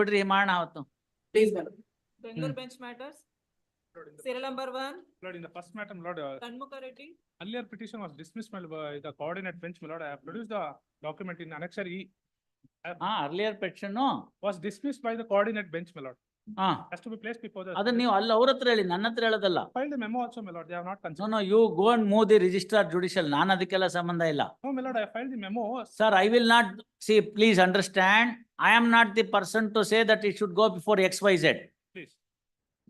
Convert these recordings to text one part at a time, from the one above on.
ಬಿಡ್ರಿ ಮಾಡೋಣ ಅವತ್ತು Please, madam. Bangalore Hmm. bench matters, Lord, in the serial number one, Lord, in the first matter, my Lord, uh, Shanmukha Reddy, earlier petition was dismissed my by the coordinate bench, my Lord. I have produced the document in annexure E. ಹಾ earlier petition Was dismissed by the coordinate bench, my Lord. ಹಾ Has to be placed before the. ಅದನ್ನ ನೀವು ಅಲ್ಲಿ ಅವ್ರ ಹತ್ರ ಹೇಳಿ ನನ್ನ ಹತ್ರ ಹೇಳೋದಲ್ಲ file the memo also, my Lord. They have not no considered. No you go and move the registrar judicial ನಾನು ಅದಕ್ಕೆಲ್ಲ ಸಂಬಂಧ ಇಲ್ಲ No, my Lord, I filed the memo. Sir I will not see please understand I am not the person to say that it should go before X Y Z Please.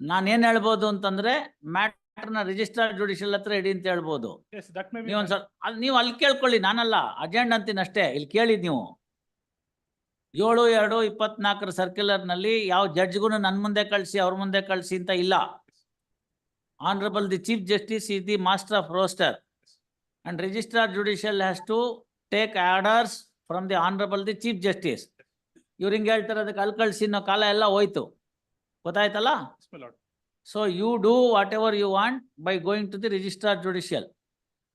ನಾನು ಏನ್ ಹೇಳ್ಬೋದು ಅಂತಂದ್ರೆ ಮ್ಯಾಟರ್ನ register judicial ಹತ್ರ ಇಡಿ ಅಂತ ಹೇಳ್ಬೋದು Yes, that may be. ಅಲ್ಲಿ ನೀವು ಅಲ್ಲಿ ಕೇಳ್ಕೊಳ್ಳಿ ನಾನಲ್ಲ ಅಜೆಂಡ್ ಅಂತೀನಿ ಅಷ್ಟೇ ಇಲ್ಲಿ ಕೇಳಿದ್ ನೀವು ಏಳು ಎರಡು ಇಪ್ಪತ್ನಾಲ್ಕರ ಸರ್ಕ್ಯುಲರ್ನಲ್ಲಿ ಯಾವ ಜಡ್ಜ್ಗೂ ನನ್ನ ಮುಂದೆ ಕಳಿಸಿ ಅವ್ರ ಮುಂದೆ ಕಳಿಸಿ ಅಂತ ಇಲ್ಲ. Honourable the chief justice is the master of roster and registrar judicial has to take orders from the honourable the chief justice ಇವ್ರು ಹಿಂಗೆ ಹೇಳ್ತಾರೆ ಅದಕ್ಕೆ ಅಲ್ಲಿ ಕಳಿಸಿ ಅನ್ನೋ ಕಾಲ ಎಲ್ಲ ಹೋಯ್ತು. ಗೊತ್ತಾಯ್ತಲ್ಲ? So you do whatever you want by going to the registrar judicial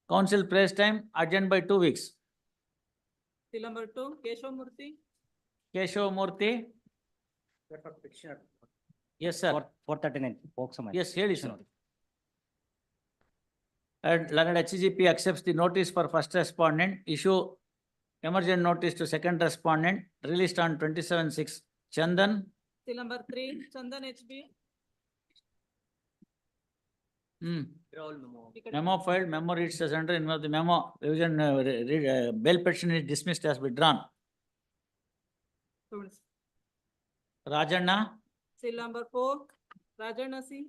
council prays time urgent by two weeks number two serial number two, Keshav Murthy, Keshav Murthy, yes, sir. Four thirty-nine, Pokso matter. Yes, ಹೇಳಿ sir. And Leonard HGP accepts the notice for first respondent, issue emergent notice to second respondent, released on twenty-seven six. Chandan, serial number three, Chandan HB. hmm, ಈ ಕಡೆ memo filed, memo reads as under, in the memo, revision, uh, re- re- uh, bail petition is dismissed as withdrawn. ತಗೊಳ್ಳಿ. Rajana? Serial number four, Rajana C,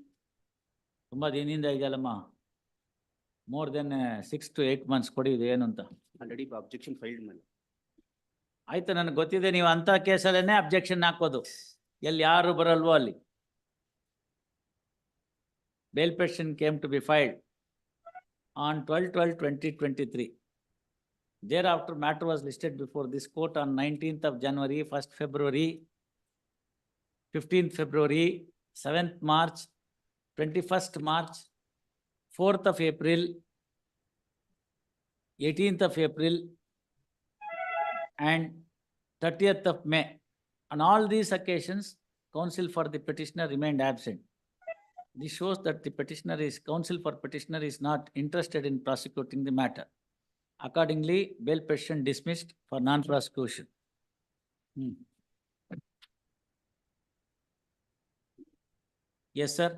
ತುಂಬಾ ದಿನದಿಂದ ಇದೆಯಲ್ಲಮ್ಮ. More than six to eight months ಕೊಡಿ ಇದು ಏನು ಅಂತ? Already objection filed ಮೇಲೆ ಆಯ್ತು ನನಗೆ ಗೊತ್ತಿದೆ ನೀವು ಅಂತ ಕೇಸಲ್ಲೇನೆ ಅಬ್ಜೆಕ್ಷನ್ ಹಾಕೋದು. ಎಲ್ಲಿ ಯಾರು ಬರಲ್ವೋ ಅಲ್ಲಿ. Bail petition came to be filed on twelve twelve twenty twenty three Thereafter, matter was listed before this court on 19th of January, 1st February, 15th February, 7th March, 21st March, 4th of April, 18th of April, and 30th of May. On all these occasions, counsel for the petitioner remained absent. This shows that the petitioner is counsel for petitioner is not interested in prosecuting the matter. Accordingly, bail petition dismissed for non-prosecution. Hmm. Yes, sir.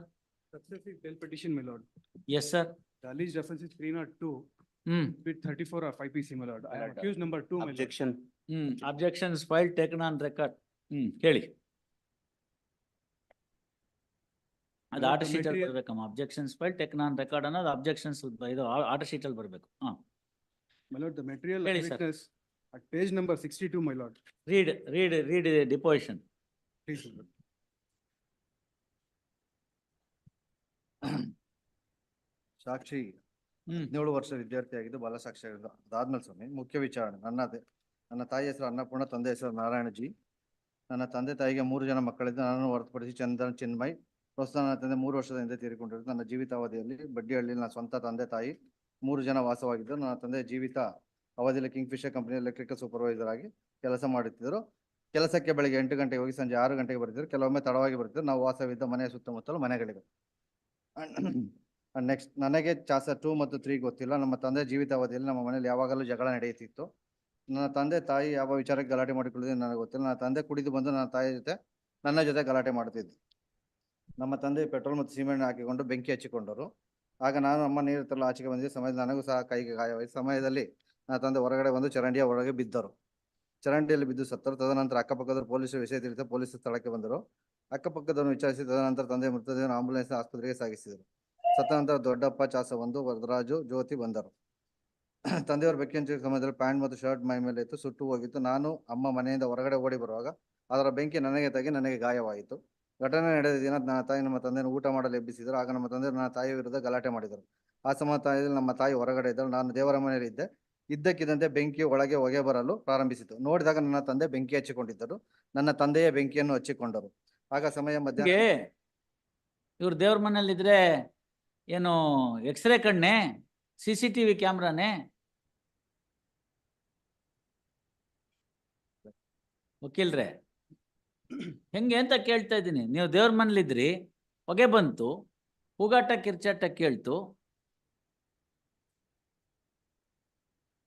Successive bail petition, my lord. Yes, sir. The alleged offence is three not two, Hmm. with thirty-four of IPC, my lord. I My am lord, accused number two, my lord. Objection. Hmm. Objections filed taken on record. Hmm. ಕೇಳಿ. ಅದು Lord, order the sheet ಅಲ್ಲಿ material- ಬರ್ಬೇಕಮ್ಮ objections file taken on record ಅನ್ನೋದು objections ಇದು order sheet ಅಲ್ಲಿ ಬರ್ಬೇಕು ಹಾ My lord, the material Really, sir. witness at page number sixty-two, my lord. Read read the deposition Please, my lord. ಸಾಕ್ಷಿ. ಹ್ಮ್. ಹದಿನೇಳು ವರ್ಷ ವಿದ್ಯಾರ್ಥಿಯಾಗಿದ್ದು ಬಾಲಸಾಕ್ಷಿಯಾಗಿದ್ದು ಅದಾದ್ಮೇಲೆ ಸ್ವಾಮಿ ಮುಖ್ಯ ವಿಚಾರಣೆ. ನನ್ನದೇ. ನನ್ನ ತಾಯಿ ಹೆಸರು ಅನ್ನಪೂರ್ಣ ತಂದೆ ಹೆಸರು ನಾರಾಯಣಜಿ. ನನ್ನ ತಂದೆ ತಾಯಿಗೆ ಮೂರು ಜನ ಮಕ್ಕಳಿದ್ದು ನನ್ನನ್ನು ಹೊರತುಪಡಿಸಿ ಚಂದನ್ ಚಿನ್ಮಯ್. ಪ್ರಸ್ತುತ ನನ್ನ ತಂದೆ ಮೂರು ವರ್ಷದ ಹಿಂದೆ ತೀರಿಕೊಂಡಿದ್ದು ನನ್ನ ಜೀವಿತಾವಧಿಯಲ್ಲಿ ಬಡ್ಡಿಹಳ್ಳಿ ನನ್ನ ಸ್ವಂತ ತಂದೆ ತಾಯಿ. ಮೂರು ಜನ ವಾಸವಾಗಿದ್ದರು. ನನ್ನ ತಂದೆ ಜೀವಿತ ಅವಧಿಯಲ್ಲಿ ಕಿಂಗ್ಫಿಶರ್ ಕಂಪನಿ ಎಲೆಕ್ಟ್ರಿಕಲ್ ಸೂಪರ್ವೈಸರ್ ಆಗಿ ಕೆಲಸ ಮಾಡುತ್ತಿದ್ದರು. ಕೆಲಸಕ್ಕೆ ಬೆಳಗ್ಗೆ ಎಂಟು ಗಂಟೆಗೆ ಹೋಗಿ ಸಂಜೆ ಆರು ಗಂಟೆಗೆ ಬರ್ತಿದ್ರು ಕೆಲವೊಮ್ಮೆ ತಡವಾಗಿ ಬರ್ತಿದ್ರು ನಾವು ವಾಸವಿದ್ದ ಮನೆಯ ಸುತ್ತಮುತ್ತಲು ಮನೆಗಳಿವೆ. ನೆಕ್ಸ್ಟ್ ನನಗೆ ಚಾಸ ಟೂ ಮತ್ತು ತ್ರೀ ಗೊತ್ತಿಲ್ಲ. ನಮ್ಮ ತಂದೆ ಜೀವಿತಾವಧಿಯಲ್ಲಿ ನಮ್ಮ ಮನೇಲಿ ಯಾವಾಗಲೂ ಜಗಳ ನಡೆಯುತ್ತಿತ್ತು. ನನ್ನ ತಂದೆ ತಾಯಿ ಯಾವ ವಿಚಾರಕ್ಕೆ ಗಲಾಟೆ ಮಾಡಿಕೊಳ್ಳೋದು ನನಗೆ ಗೊತ್ತಿಲ್ಲ. ನನ್ನ ತಂದೆ ಕುಡಿದು ಬಂದು ನನ್ನ ತಾಯಿ ಜೊತೆ, ನನ್ನ ಜೊತೆ ಗಲಾಟೆ ಮಾಡುತ್ತಿದ್ದೆ ನಮ್ಮ ತಂದೆ ಪೆಟ್ರೋಲ್ ಮತ್ತು ಸಿಮೆಂಟ್ ಹಾಕಿಕೊಂಡು ಬೆಂಕಿ ಹಚ್ಚಿಕೊಂಡರು. ಆಗ ನಾನು ಅಮ್ಮ ನೀರು ತರಲು ಆಚೆಗೆ ಬಂದಿದ್ದೆ. ಸಮಯದಲ್ಲಿ ನನಗೂ ಸಹ ಕೈಗೆ ಗಾಯವಾಯಿತು. ಸಮಯದಲ್ಲಿ ನನ್ನ ತಂದೆ ಹೊರಗಡೆ ಬಂದು ಚರಂಡಿಯ ಒಳಗೆ ಬಿದ್ದರು. ಚರಂಡಿಯಲ್ಲಿ ಬಿದ್ದು ಸತ್ತರು. ತದನಂತರ ಅಕ್ಕಪಕ್ಕದ ಪೊಲೀಸರು ವಿಷಯ ತಿಳಿದ ಪೊಲೀಸರು ಸ್ಥಳಕ್ಕೆ ಬಂದರು. ಅಕ್ಕಪಕ್ಕದವರನ್ನು ವಿಚಾರಿಸಿ ತದನಂತರ ತಂದೆ ಮೃತದೇಹವನ್ನು ಆಂಬುಲೆನ್ಸ್ ಆಸ್ಪತ್ರೆಗೆ ಸಾಗಿಸಿದರು. ಸತ್ತ ನಂತರ ದೊಡ್ಡಪ್ಪ ಚಾಸ ಒಂದು ವರದರಾಜು ಜ್ಯೋತಿ ಬಂದರು. ತಂದೆಯವರು ಬೆಂಕಿ ಸಮಯದಲ್ಲಿ ಪ್ಯಾಂಟ್ ಮತ್ತು ಶರ್ಟ್ ಮೈ ಮೇಲೆ ಇತ್ತು ಸುಟ್ಟು ಹೋಗಿತ್ತು. ನಾನು ಅಮ್ಮ ಮನೆಯಿಂದ ಹೊರಗಡೆ ಓಡಿ ಬರುವಾಗ ಅದರ ಬೆಂಕಿ ನನಗೆ ತಗಿ ನನಗೆ ಗಾಯವಾಯಿತು. ಘಟನೆ ನಡೆದ ದಿನ ನನ್ನ ತಾಯಿ ನಮ್ಮ ತಂದೆಯನ್ನು ಊಟ ಮಾಡಲು ಎಬ್ಬಿಸಿದರು. ಆಗ ನಮ್ಮ ತಂದೆ ನನ್ನ ತಾಯಿಯ ವಿರುದ್ಧ ಗಲಾಟೆ ಮಾಡಿದರು. ಆ ಸಮಯದಲ್ಲಿ ನಮ್ಮ ತಾಯಿ ಹೊರಗಡೆ ಇದ್ದರು ನಾನು ದೇವರ ಮನೆಯಲ್ಲಿ ಇದ್ದೆ. ಇದ್ದಕ್ಕಿದ್ದಂತೆ ಬೆಂಕಿ ಒಳಗೆ ಹೊಗೆ ಬರಲು ಪ್ರಾರಂಭಿಸಿತು. ನೋಡಿದಾಗ ನನ್ನ ತಂದೆ ಬೆಂಕಿ ಹಚ್ಚಿಕೊಂಡಿದ್ದರು. ನನ್ನ ತಂದೆಯೇ ಬೆಂಕಿಯನ್ನು ಹಚ್ಚಿಕೊಂಡರು. ಆಗ ಸಮಯ ಮಧ್ಯಾಹ್ನ ಇವ್ರು ದೇವ್ರ ಮನೇಲಿದ್ರೆ ಏನು ಎಕ್ಸ್ರೇ ಕಣ್ಣೆ ಸಿ ಸಿ ಟಿ ವಿ ಕ್ಯಾಮ್ರಾನೇ? ವಕೀಲ್ರೆ. ಹೆಂಗೆ ಅಂತ ಕೇಳ್ತಾ ಇದ್ದೀನಿ. ನೀವು ದೇವ್ರ ಮನೇಲಿದ್ರಿ ಹೊಗೆ ಬಂತು, ಕೂಗಾಟ, ಕಿರ್ಚಾಟ ಕೇಳ್ತು.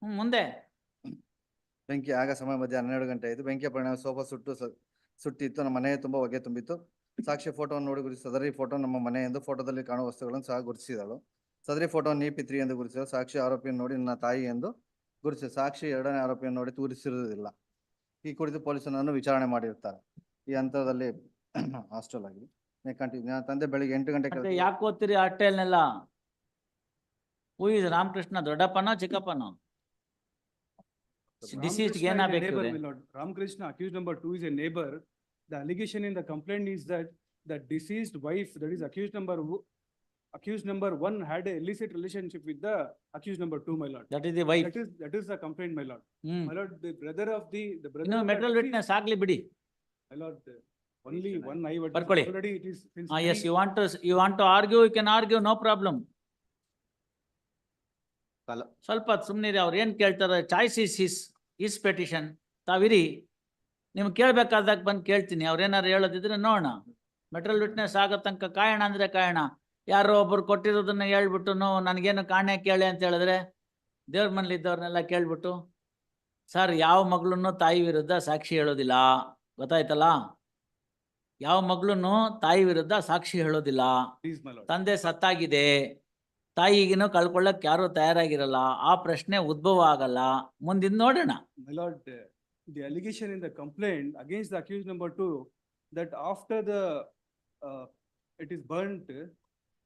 ಮುಂದೆ. ಬೆಂಕಿ ಆಗ ಸಮಯ ಮಧ್ಯ ಹನ್ನೆರಡು ಗಂಟೆ ಆಯಿತು. ಬೆಂಕಿ ಪರಿಣಾಮ ಸೋಫಾ ಸುಟ್ಟು ಸುಟ್ಟಿತ್ತು. ನಮ್ಮ ಮನೆ ತುಂಬಾ ಹೊಗೆ ತುಂಬಿತ್ತು. ಸಾಕ್ಷಿ ಫೋಟೋವನ್ನು ನೋಡಿ ಗುರುತಿಸಿ, ಸದರಿ ಫೋಟೋ ನಮ್ಮ ಮನೆ ಎಂದು ಫೋಟೋದಲ್ಲಿ ಕಾಣುವ ವಸ್ತುಗಳನ್ನು ಸಹ ಗುರುತಿಸಿದಳು. ಸದರಿ ಫೋಟೋ ನೀ ಪಿತ್ರಿ ಎಂದು ಗುರುತಿಸಿದಳು. ಸಾಕ್ಷಿ ಆರೋಪಿಯನ್ನು ನೋಡಿ ನನ್ನ ತಾಯಿ ಎಂದು ಗುರುತಿಸಿ ಸಾಕ್ಷಿ ಎರಡನೇ ಆರೋಪಿಯನ್ನು ನೋಡಿ ತೋರಿಸಿರುವುದಿಲ್ಲ. ಈ ಕುರಿತು ಪೊಲೀಸರನ್ನು ವಿಚಾರಣೆ ಮಾಡಿರ್ತಾರೆ ಈ ಹಂತದಲ್ಲಿ ಹಾಸ್ಟೆಲ್ ಆಗಿ ತಂದೆ ಬೆಳಿಗ್ಗೆ ಎಂಟು ಗಂಟೆ ಯಾಕೆ ಓದ್ತೀರಿ ಹಟ್ಟೆಲ್ನೆಲ್ಲ ಹೂ ರಾಮಕೃಷ್ಣ? ದೊಡ್ಡಪ್ಪನ ಚಿಕ್ಕಪ್ಪನ? Ramakrishna accused number two is a neighbour the allegation in the complaint is that the deceased wife that is accused number accused number one had illicit relationship with the accused number two my lord that is the wife that is that is the complaint my lord my lord the brother of the the brother material witness ಆಗ್ಲಿ ಬಿಡಿ. My lord, the only one eye witness, ಬರ್ಕೊಳ್ಳಿ. already it is. since Ah, yes, many- you want to, you want to argue, you can argue, no problem. ಕಾಲ ಸ್ವಲ್ಪ ಸುಮ್ಮನಿರಿ ಸುಮ್ನಿರಿ ಅವ್ರು ಏನ್ ಕೇಳ್ತಾರೆ choice is is is petition ತಾವಿರಿ ನಿಮ್ಗೆ ಕೇಳ್ಬೇಕಾದಾಗ ಬಂದು ಕೇಳ್ತೀನಿ ಅವ್ರು ಏನಾರು ಹೇಳೋದಿದ್ರೆ ನೋಡೋಣ ಮೆಟ್ರಲ್ ವಿಟ್ನೆಸ್ ಆಗೋ ತನಕ ಕಾಯೋಣ ಅಂದ್ರೆ ಕಾಯೋಣ ಯಾರೋ ಒಬ್ರು ಕೊಟ್ಟಿರೋದನ್ನ ಹೇಳ್ಬಿಟ್ಟು ನೋ ನನಗೇನು ಕಾಣೆ ಕೇಳಿ ಅಂತ ಹೇಳಿದ್ರೆ ದೇವ್ರ ಮನೇಲಿ ಇದ್ದವ್ರನ್ನೆಲ್ಲ ಕೇಳ್ಬಿಟ್ಟು ಸರ್ ಯಾವ ಮಗಳನ್ನು ತಾಯಿ ವಿರುದ್ಧ ಸಾಕ್ಷಿ ಹೇಳೋದಿಲ್ಲ ಗೊತ್ತಾಯ್ತಲ್ಲ ಯಾವ ಮಗಳನ್ನು ತಾಯಿ ವಿರುದ್ಧ ಸಾಕ್ಷಿ ಹೇಳೋದಿಲ್ಲ ತಂದೆ ಸತ್ತಾಗಿದೆ ತಾಯಿಗಿನ ಕಳ್ಕೊಳ್ಳಕ್ ಯಾರು ತಯಾರಾಗಿರಲ್ಲ ಆ ಪ್ರಶ್ನೆ ಉದ್ಭವ ಆಗಲ್ಲ ಮುಂದಿನ ನೋಡೋಣ uh, the allegation in the complaint against the accused number two, that after the, uh, it is burnt,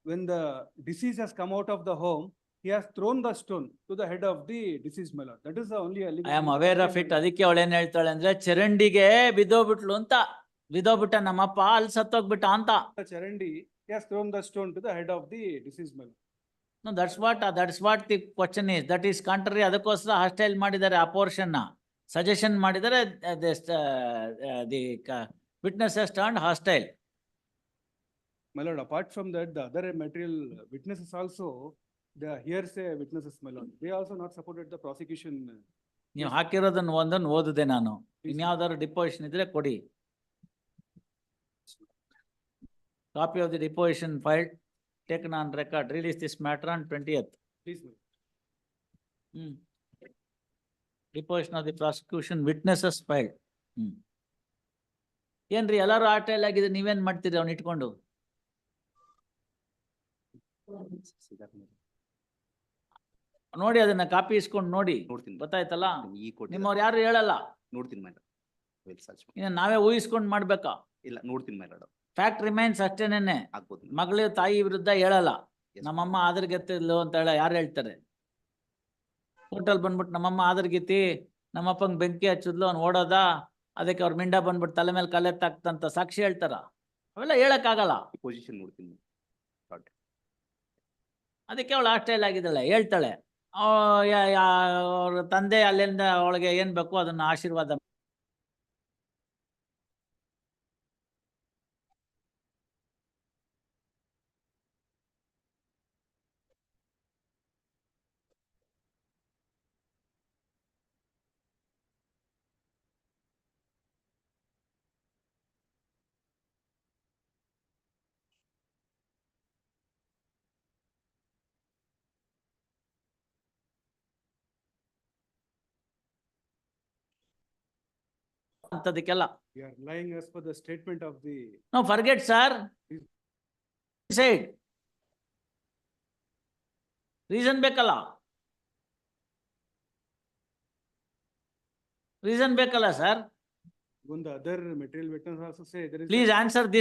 when the deceased has come out of the home, he has thrown the stone to the head of the deceased, my lord. That is the only allegation. I am of it aware of en it. ಅದಕ್ಕೆ ಅವಳು ಏನ್ ಹೇಳ್ತಾಳೆ ಅಂದ್ರೆ ಚರಂಡಿಗೆ ಬಿದ್ದೋಗ್ಬಿಟ್ಲು ಅಂತ ಬಿದ್ದೋಗ್ಬಿಟ್ಟ ನಮ್ಮಪ್ಪ ಅಲ್ಲಿ ಸತ್ತೋಗ್ಬಿಟ್ಟ ಅಂತ The Charandi, he has thrown the stone to the head of the deceased, my lord. That's what that's what the question is that is contrary ಅದಕ್ಕೋಸ್ಕರ ಹಾಸ್ಟೈಲ್ ಮಾಡಿದ್ದಾರೆ ಆ ಪೋರ್ಷನ್ನ ಸಜೆಷನ್ ಮಾಡಿದರೆ the witness turn hostile My lord, apart from that, the other material witnesses also, the hearsay witnesses, my lord, they also not supported the prosecution. uh, ನೀವು ಹಾಕಿರೋದನ್ನ ಒಂದನ್ನು ಓದಿದೆ ನಾನು. ಇನ್ಯಾವ್ದಾದ್ರು deposition ಇದ್ರೆ ಕೊಡಿ. Copy of the deposition file taken on record release this matter on twentieth Please, my lord. Hmm deposition of the prosecution witnesses file hmm ಏನ್ರಿ ಎಲ್ಲಾರು ಆ tail ಆಗಿದೆ ನೀವೇನ್ ಮಾಡ್ತೀರಿ ಅವ್ನ ಇಟ್ಕೊಂಡು. ನೋಡಿ ಅದನ್ನ ಕಾಪಿ ಇಸ್ಕೊಂಡು ನೋಡಿ. ನೋಡ್ತೀನಿ. ಗೊತ್ತಾಯ್ತಲ್ಲ? ಈ ಕೊಟ್ಟಿದ್ದಾರೆ. ನಿಮ್ಮವ್ರು ಯಾರು ಹೇಳಲ್ಲ? ನೋಡ್ತೀನಿ ಮೇಡಮ್ ವಿಲ್ ಸರ್ಚ್ ಇನ್ನು ನಾವೇ ಊಹಿಸ್ಕೊಂಡು ಮಾಡ್ಬೇಕಾ? ಇಲ್ಲ ನೋಡ್ತೀನಿ ಮೇಡಮ್ ಫ್ಯಾಕ್ಟ್ ರಿಮೈನ್ಸ್ ಅಷ್ಟೇನೇನೆ. ಆಗ್ಬೋದು. madam. ಮಗಳು ತಾಯಿ ವಿರುದ್ಧ ಹೇಳಲ್ಲ. Yes, ನಮ್ಮಮ್ಮ ಆದರ್ಗೆತ್ತಿದ್ಲು ಅಂತ ಹೇಳ ಯಾರು ಹೇಳ್ತಾರೆ? ಹೋಟೆಲ್ ಬಂದ್ಬಿಟ್ಟು ನಮ್ಮಮ್ಮ ಗೀತಿ ನಮ್ಮಪ್ಪಂಗ್ ಬೆಂಕಿ ಹಚ್ಚಿದ್ಲು ಅವ್ನು ಓಡೋದ ಅದಕ್ಕೆ ಅವ್ರ ಮಿಂಡ ಬಂದ್ಬಿಟ್ಟು ತಲೆ ಮೇಲೆ ಕಲೆ ಕಲೆತ್ತಾಕ್ತಂತ ಸಾಕ್ಷಿ ಹೇಳ್ತಾರ? ಅವೆಲ್ಲ ಹೇಳಕ್ಕಾಗಲ್ಲ. ಪೊಸಿಷನ್ ನೋಡ್ತೀನಿ. ಅದಕ್ಕೆ ಅವಳು ಸ್ಟೈಲ್ ಆಗಿದ್ದಾಳೆ ಹೇಳ್ತಾಳೆ. ಅವ್ರ ತಂದೆ ಅಲ್ಲಿಂದ ಅವಳಿಗೆ ಏನ್ ಬೇಕು ಅದನ್ನ ಆಶೀರ್ವಾದ ಅಂತದಕ್ಕೆಲ್ಲ We are lying as per the statement of the no forget sir side reason ಬೇಕಲ್ಲ ರೀಸನ್ ಬೇಕಲ್ಲ sir Even the other material witness also say there is. a- please answer this